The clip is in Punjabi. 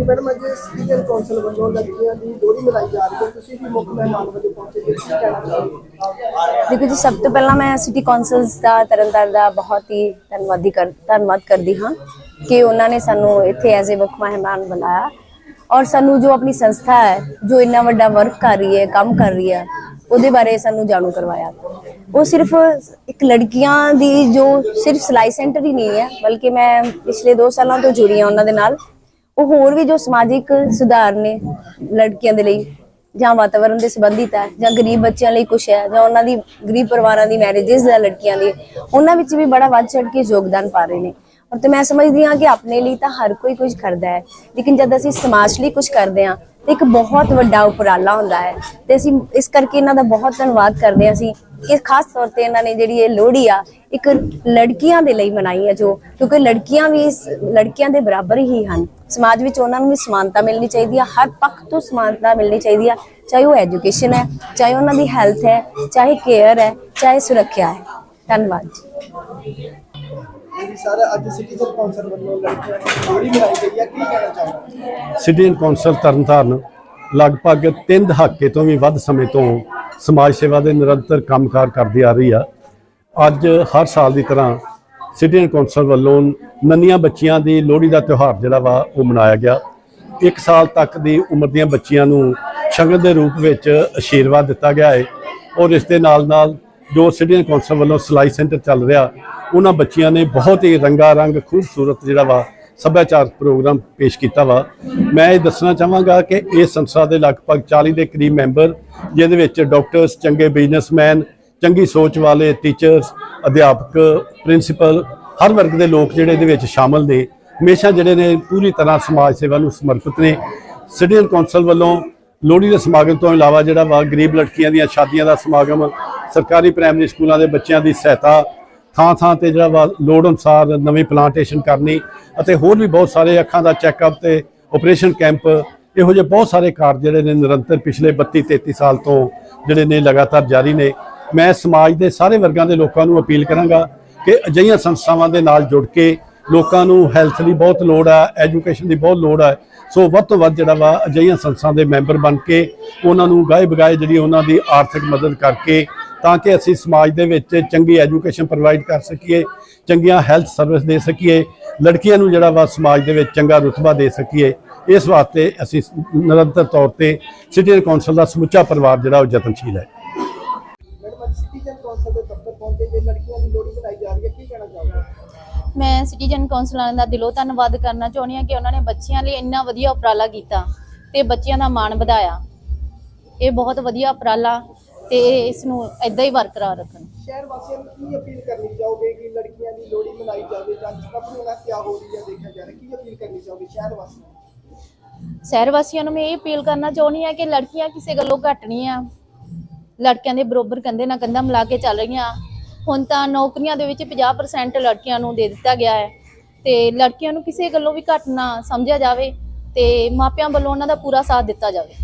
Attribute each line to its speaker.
Speaker 1: ਮੈਡਮ, ਅੱਜ ਸਿਟੀਜ਼ਨ ਕੌਂਸਲ ਵੱਲੋਂ ਲੜਕੀਆਂ ਦੀ ਲੋਹੜੀ ਮਨਾਈ ਜਾ ਰਹੀ ਹੈ। ਤੁਸੀਂ ਵੀ ਮੁੱਖ ਮਹਿਮਾਨ ਵਜੋਂ ਪਹੁੰਚੇ ਜੀ ਕੀ ਕਹਿਣਾ ਚਾਹੋਗੇ?
Speaker 2: ਦੇਖੋ ਜੀ, ਸਭ ਤੋਂ ਪਹਿਲਾਂ ਮੈਂ ਸਿਟੀ ਕੌਂਸਲਸ ਦਾ ਤਰਨਤਾਰਨ ਦਾ ਬਹੁਤ ਹੀ ਧੰਨਵਾਦੀ ਕਰ ਧੰਨਵਾਦ ਕਰਦੀ ਹਾਂ। ਕਿ ਉਹਨਾਂ ਨੇ ਸਾਨੂੰ ਇੱਥੇ ਐਜ਼ ਅ ਮੁੱਖ ਮਹਿਮਾਨ ਬੁਲਾਇਆ। ਔਰ ਸਾਨੂੰ ਜੋ ਆਪਣੀ ਸੰਸਥਾ ਹੈ, ਜੋ ਇੰਨਾ ਵੱਡਾ ਵਰਕ ਕਰ ਰਹੀ ਹੈ, ਕੰਮ ਕਰ ਰਹੀ ਹੈ, ਉਹਦੇ ਬਾਰੇ ਸਾਨੂੰ ਜਾਣੂ ਕਰਵਾਇਆ। ਉਹ ਸਿਰਫ ਇੱਕ ਲੜਕੀਆਂ ਦੀ ਜੋ ਸਿਰਫ ਸਲਾਈ ਸੈਂਟਰ ਹੀ ਨਹੀਂ ਹੈ, ਬਲਕਿ ਮੈਂ ਪਿਛਲੇ 2 ਸਾਲਾਂ ਤੋਂ ਜੁੜੀ ਹਾਂ ਉਹਨਾਂ ਦੇ ਨਾਲ। ਉਹ ਹੋਰ ਵੀ ਜੋ ਸਮਾਜਿਕ ਸੁਧਾਰ ਨੇ ਲੜਕੀਆਂ ਦੇ ਲਈ, ਜਾਂ ਵਾਤਾਵਰਣ ਦੇ ਸੰਬੰਧਿਤ ਹੈ, ਜਾਂ ਗਰੀਬ ਬੱਚਿਆਂ ਲਈ ਕੁਝ ਹੈ, ਜਾਂ ਉਹਨਾਂ ਦੀ ਗਰੀਬ ਪਰਿਵਾਰਾਂ ਦੀ ਮੈਰਿਜਸ ਹੈ ਲੜਕੀਆਂ ਦੀ, ਉਹਨਾਂ ਵਿੱਚ ਵੀ ਬੜਾ ਵੱਧ ਚੜ ਕੇ ਯੋਗਦਾਨ ਪਾ ਰਹੇ ਨੇ। ਔਰ ਤੇ ਮੈਂ ਸਮਝਦੀ ਹਾਂ ਕਿ ਆਪਣੇ ਲਈ ਤਾਂ ਹਰ ਕੋਈ ਕੁਝ ਕਰਦਾ ਹੈ, ਲੇਕਿਨ ਜਦ ਅਸੀਂ ਸਮਾਜ ਲਈ ਕੁਝ ਕਰਦੇ ਹਾਂ, ਤੇ ਇੱਕ ਬਹੁਤ ਵੱਡਾ ਉਪਰਾਲਾ ਹੁੰਦਾ ਹੈ। ਤੇ ਅਸੀਂ ਇਸ ਕਰਕੇ ਇਹਨਾਂ ਦਾ ਬਹੁਤ ਧੰਨਵਾਦ ਕਰਦੇ ਹਾਂ। ਅਸੀਂ ਕਿ ਖਾਸ ਤੌਰ ਤੇ ਇਹਨਾਂ ਨੇ ਜਿਹੜੀ ਇਹ ਲੋਹੜੀ ਆ, ਇੱਕ ਲੜਕੀਆਂ ਦੇ ਲਈ ਮਨਾਈ ਹੈ, ਜੋ ਕਿਉਂਕਿ ਲੜਕੀਆਂ ਵੀ ਲੜਕੀਆਂ ਦੇ ਬਰਾਬਰ ਹੀ ਹਨ। ਸਮਾਜ ਵਿੱਚ ਉਹਨਾਂ ਨੂੰ ਵੀ ਸਮਾਨਤਾ ਮਿਲਣੀ ਚਾਹੀਦੀ ਹੈ ਹਰ ਪੱਖ ਤੋਂ ਸਮਾਨਤਾ ਮਿਲਣੀ ਚਾਹੀਦੀ ਹੈ ਚਾਹੇ ਉਹ ਐਜੂਕੇਸ਼ਨ ਹੈ, ਚਾਹੇ ਉਹਨਾਂ ਦੀ ਹੈਲਥ ਹੈ, ਚਾਹੇ ਕੇਅਰ ਹੈ, ਚਾਹੇ ਸੁਰੱਖਿਆ ਹੈ। ਧੰਨਵਾਦ ਜੀ
Speaker 1: ਸਰ ਅੱਜ ਸਿਟੀਜ਼ਨ ਕੌਂਸਲ ਵੱਲੋਂ ਲੜਕੀਆਂ ਲੋਹੜੀ ਮਨਾਈ ਗਈ ਹੈ, ਕੀ ਕਹਿਣਾ ਚਾਹੋਗੇ?
Speaker 3: ਸਿਟੀਜ਼ਨ ਕੌਂਸਲ ਤਰਨਤਾਰਨ ਲਗਭਗ 3 ਦਹਾਕੇ ਤੋਂ ਵੀ ਵੱਧ ਸਮੇਂ ਤੋਂ ਸਮਾਜ ਸੇਵਾ ਦੇ ਨਿਰੰਤਰ ਕੰਮਕਾਰ ਕਰਦੀ ਆ ਰਹੀ ਆ। ਅੱਜ ਹਰ ਸਾਲ ਦੀ ਤਰ੍ਹਾਂ ਸਿਟੀਜ਼ਨ ਕੌਂਸਲ ਵੱਲੋਂ ਨੰਨੀਆਂ ਬੱਚੀਆਂ ਦੀ ਲੋਹੜੀ ਦਾ ਤਿਉਹਾਰ ਜਿਹੜਾ ਵਾ, ਉਹ ਮਨਾਇਆ ਗਿਆ। ਇੱਕ ਸਾਲ ਤੱਕ ਦੀ ਉਮਰ ਦੀਆਂ ਬੱਚੀਆਂ ਨੂੰ ਸ਼ਗਨ ਦੇ ਰੂਪ ਵਿੱਚ ਅਸ਼ੀਰਵਾਦ ਦਿੱਤਾ ਗਿਆ ਹੈ ਔਰ ਇਸ ਦੇ ਨਾਲ ਨਾਲ ਜੋ ਸਿਟੀਜ਼ਨ ਕੌਂਸਲ ਵੱਲੋਂ ਸਿਲਾਈ ਸੈਂਟਰ ਚੱਲ ਰਿਹਾ, ਉਹਨਾਂ ਬੱਚੀਆਂ ਨੇ ਬਹੁਤ ਹੀ ਰੰਗਾ ਰੰਗ ਖੂਬਸੂਰਤ ਜਿਹੜਾ ਵਾ ਸੱਭਿਆਚਾਰਕ ਪ੍ਰੋਗਰਾਮ ਪੇਸ਼ ਕੀਤਾ ਵਾ। ਮੈਂ ਇਹ ਦੱਸਣਾ ਚਾਹਾਂਗਾ ਕਿ ਇਹ ਸੰਸਥਾ ਦੇ ਲਗਭਗ 40 ਦੇ ਕਰੀਬ ਮੈਂਬਰ, ਜਿਹਦੇ ਵਿੱਚ ਡਾਕਟਰਸ, ਚੰਗੇ ਬਿਜ਼ਨਸਮੈਨ, ਚੰਗੀ ਸੋਚ ਵਾਲੇ ਟੀਚਰਸ, ਅਧਿਆਪਕ, ਪ੍ਰਿੰਸੀਪਲ, ਹਰ ਵਰਗ ਦੇ ਲੋਕ ਜਿਹੜੇ ਇਹਦੇ ਵਿੱਚ ਸ਼ਾਮਲ ਨੇ। ਹਮੇਸ਼ਾ ਜਿਹੜੇ ਨੇ ਪੂਰੀ ਤਰ੍ਹਾਂ ਸਮਾਜ ਸੇਵਾ ਨੂੰ ਸਮਰਪਿਤ ਨੇ। ਸਿਟੀਜ਼ਨ ਕੌਂਸਲ ਵੱਲੋਂ ਲੋਹੜੀ ਦੇ ਸਮਾਗਮ ਤੋਂ ਇਲਾਵਾ ਜਿਹੜਾ ਵਾ ਗਰੀਬ ਲੜਕੀਆਂ ਦੀਆਂ ਸ਼ਾਦੀਆਂ ਦਾ ਸਮਾਗਮ ਸਰਕਾਰੀ ਪ੍ਰਾਇਮਰੀ ਸਕੂਲਾਂ ਦੇ ਬੱਚਿਆਂ ਦੀ ਸਹਾਇਤਾ, ਥਾਂ ਥਾਂ ਤੇ ਜਿਹੜਾ ਵਾ ਲੋੜ ਅਨੁਸਾਰ ਨਵੀਂ ਪਲਾਂਟੇਸ਼ਨ ਕਰਨੀ ਅਤੇ ਹੋਰ ਵੀ ਬਹੁਤ ਸਾਰੇ ਅੱਖਾਂ ਦਾ ਚੈੱਕਅਪ ਤੇ ਆਪਰੇਸ਼ਨ ਕੈਂਪ, ਇਹੋ ਜਿਹੇ ਬਹੁਤ ਸਾਰੇ ਕਾਰਜ ਜਿਹੜੇ ਨੇ ਨਿਰੰਤਰ ਪਿਛਲੇ 32 33 ਸਾਲ ਤੋਂ ਜਿਹੜੇ ਨੇ ਲਗਾਤਾਰ ਜਾਰੀ ਨੇ। ਮੈਂ ਸਮਾਜ ਦੇ ਸਾਰੇ ਵਰਗਾਂ ਦੇ ਲੋਕਾਂ ਨੂੰ ਅਪੀਲ ਕਰਾਂਗਾ ਕਿ ਅਜਿਹੀਆਂ ਸੰਸਥਾਵਾਂ ਦੇ ਨਾਲ ਜੁੜ ਕੇ ਲੋਕਾਂ ਨੂੰ ਹੈਲਥ ਦੀ ਬਹੁਤ ਲੋੜ ਹੈ ਐਜੂਕੇਸ਼ਨ ਦੀ ਬਹੁਤ ਲੋੜ ਹੈ ਸੋ ਵੱਧ ਤੋਂ ਵੱਧ ਜਿਹੜਾ ਵਾ ਅਜਿਹੀਆਂ ਸੰਸਥਾਵਾਂ ਦੇ ਮੈਂਬਰ ਬਣ ਕੇ ਉਹਨਾਂ ਨੂੰ ਗਾਏ ਬਗਾਏ ਜਿਹੜੀ ਉਹਨਾਂ ਦੀ ਆਰਥਿਕ ਮਦਦ ਕਰਕੇ ਤਾਂ ਕਿ ਅਸੀਂ ਸਮਾਜ ਦੇ ਵਿੱਚ ਚੰਗੀ ਐਜੂਕੇਸ਼ਨ ਪ੍ਰੋਵਾਈਡ ਕਰ ਸਕੀਏ ਚੰਗੀਆਂ ਹੈਲਥ ਸਰਵਿਸ ਦੇ ਸਕੀਏ ਲੜਕੀਆਂ ਨੂੰ ਜਿਹੜਾ ਵਾ ਸਮਾਜ ਦੇ ਵਿੱਚ ਚੰਗਾ ਰੁਤਬਾ ਦੇ ਸਕੀਏ ਇਸ ਵਾਸਤੇ ਅਸੀਂ ਨਿਰੰਤਰ ਤੌਰ ਤੇ ਸਿਟੀਜ਼ਨ ਕੌਂਸਲ ਦਾ ਸਮੁੱਚਾ ਪਰਿਵਾਰ ਜਿਹੜਾ ਉਹ ਯਤਨਸ਼ੀਲ ਹੈ।
Speaker 1: ਮੈਡਮ ਅੱਜ ਸਿਟੀਜ਼ਨ ਕੌਂਸਲ ਦੇ ਦਫ਼ਤਰ ਪਹੁੰਚੇ ਜੇ ਲੜਕੀਆਂ ਦੀ ਲੋਹੜੀ ਮਨਾਈ ਜਾ ਰਹੀ ਹੈ ਕੀ ਕਹਿਣਾ ਚਾਹੋਗੇ?
Speaker 4: ਮੈਂ ਸਿਟੀਜ਼ਨ ਕੌਂਸਲਰਾਂ ਦਾ ਦਿਲੋਂ ਧੰਨਵਾਦ ਕਰਨਾ ਚਾਹੁੰਦੀ ਹਾਂ ਕਿ ਉਹਨਾਂ ਨੇ ਬੱਚਿਆਂ ਲਈ ਇੰਨਾ ਵਧੀਆ ਉਪਰਾਲਾ ਕੀਤਾ ਤੇ ਬੱਚਿਆਂ ਦਾ ਮਾਣ ਵਧਾਇਆ। ਇਹ ਬਹੁਤ ਵਧੀਆ ਉਪਰਾਲਾ ਤੇ ਇਸ ਨੂੰ ਇਦਾਂ ਹੀ ਬਰਕਰਾਰ ਰੱਖਣ।
Speaker 1: ਸ਼ਹਿਰ ਵਾਸੀਆਂ ਨੂੰ ਕੀ ਅਪੀਲ ਕਰਨੀ ਚਾਹੋਗੇ ਕਿ ਲੜਕੀਆਂ ਦੀ ਲੋਹੜੀ ਮਨਾਈ ਜਾਵੇ ਜਾਂ ਆਪਣੀ ਨਾਲ ਕਿਆ ਹੋ ਰਹੀ ਹੈ ਦੇਖਿਆ ਜਾ ਰਿਹਾ ਕੀ ਅਪੀਲ ਕਰਨੀ ਚਾਹੋਗੇ ਸ਼ਹਿਰ ਵਾਸੀਆਂ ਨੂੰ?
Speaker 4: ਸ਼ਹਿਰ ਵਾਸੀਆਂ ਨੂੰ ਮੈਂ ਇਹ ਅਪੀਲ ਕਰਨਾ ਚਾਹੁੰਦੀ ਹਾਂ ਕਿ ਲੜਕੀਆਂ ਕਿਸੇ ਗੱਲੋਂ ਘੱਟ ਨਹੀਂ ਆ। ਲੜਕਿਆਂ ਦੇ ਬਰੋਬਰ ਕੰਧੇ ਨਾਲ ਕੰਧਾ ਮਿਲਾ ਕੇ ਚੱਲ ਰਹੀਆਂ। ਹੁਣ ਤਾਂ ਨੌਕਰੀਆਂ ਦੇ ਵਿੱਚ 50% ਲੜਕੀਆਂ ਨੂੰ ਦੇ ਦਿੱਤਾ ਗਿਆ ਹੈ। ਤੇ ਲੜਕੀਆਂ ਨੂੰ ਕਿਸੇ ਗੱਲੋਂ ਵੀ ਘੱਟ ਨਾ ਸਮਝਿਆ ਜਾਵੇ ਤੇ ਮਾਪਿਆਂ ਵੱਲੋਂ ਉਹਨਾਂ ਦਾ ਪੂਰਾ ਸਾਥ ਦਿੱਤਾ ਜਾਵੇ।